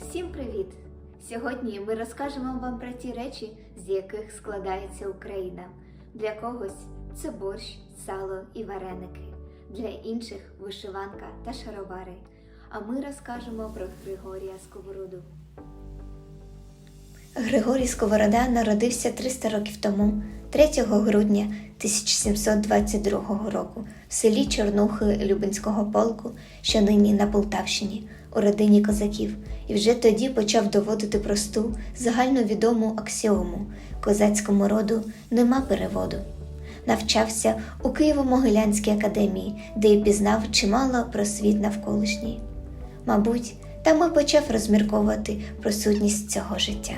Всім привіт! Сьогодні ми розкажемо вам про ті речі, з яких складається Україна. Для когось це борщ, сало і вареники, для інших вишиванка та шаровари. А ми розкажемо про Григорія Сковороду. Григорій Сковорода народився 300 років тому, 3 грудня 1722 року в селі Чорнухи Любинського полку, що нині на Полтавщині, у родині козаків, і вже тоді почав доводити просту, загальновідому аксіому козацькому роду нема переводу. Навчався у Києво-Могилянській академії, де й пізнав чимало про світ навколишній. Мабуть, там і почав розмірковувати про сутність цього життя.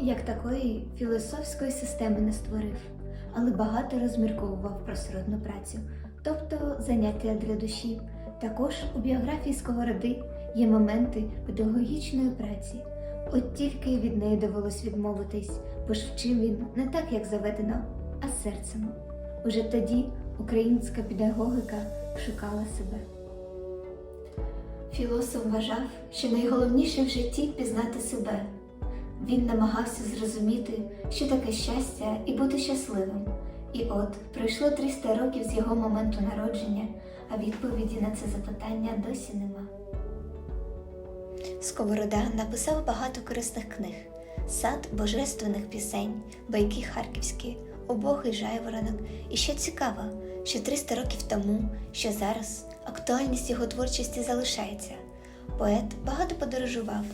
Як такої філософської системи не створив, але багато розмірковував про сродну працю, тобто заняття для душі. Також у біографії Сковороди є моменти педагогічної праці. От тільки від неї довелось відмовитись, бо ж вчив він не так, як заведено, а серцем. Уже тоді українська педагогіка шукала себе. Філософ вважав, що найголовніше в житті пізнати себе. Він намагався зрозуміти, що таке щастя і бути щасливим. І от пройшло 300 років з його моменту народження, а відповіді на це запитання досі нема. Сковорода написав багато корисних книг: сад божественних пісень, байки харківські, обохий жайворонок. І що цікаво, що 300 років тому, що зараз актуальність його творчості залишається. Поет багато подорожував,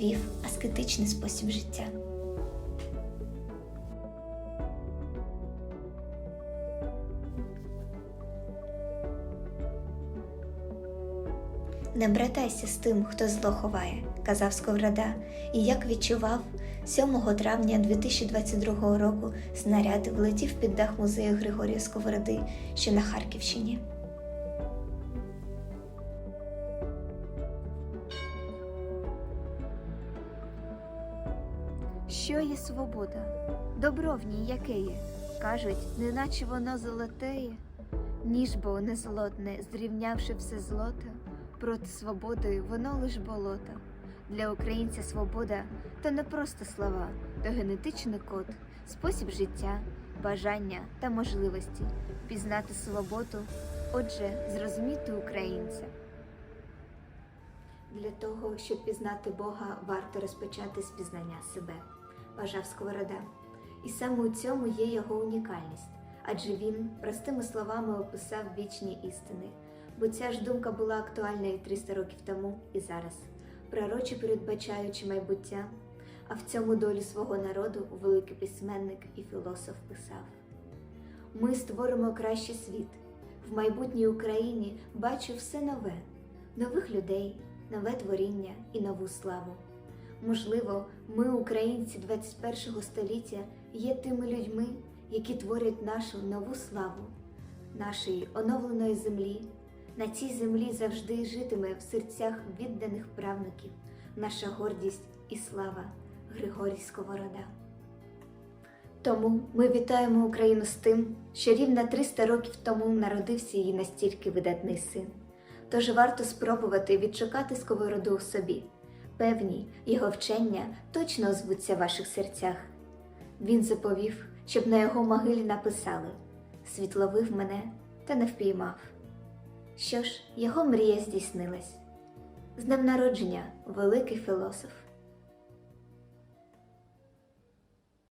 вів аскетичний спосіб життя. Не братайся з тим, хто зло ховає, казав Сковорода, і як відчував, 7 травня 2022 року снаряд влетів під дах музею Григорія Сковороди, що на Харківщині. Що є свобода? Добро в ній яке є? Кажуть, неначе воно золотеє, ніж бо не золотне, зрівнявши все злото, проти свободи воно лиш болото. Для українця свобода то не просто слова, то генетичний код, спосіб життя, бажання та можливості пізнати свободу, отже, зрозуміти українця. Для того, щоб пізнати Бога, варто розпочати з пізнання себе, вважав Сковорода. І саме у цьому є його унікальність, адже він простими словами описав вічні істини, бо ця ж думка була актуальна і 300 років тому, і зараз, пророче передбачаючи майбуття, а в цьому долі свого народу великий письменник і філософ писав: Ми створимо кращий світ. В майбутній Україні бачу все нове, нових людей, нове творіння і нову славу. Можливо, ми, українці 21 століття, є тими людьми, які творять нашу нову славу, нашої оновленої землі. На цій землі завжди житиме в серцях відданих правників наша гордість і слава Григорій Сковорода. Тому ми вітаємо Україну з тим, що рівно 300 років тому народився її настільки видатний син. Тож варто спробувати відшукати сковороду у собі. Певні його вчення точно озвуться в ваших серцях. Він заповів, щоб на його могилі написали Світловив мене та не впіймав. Що ж, його мрія здійснилась. З днем народження, великий філософ!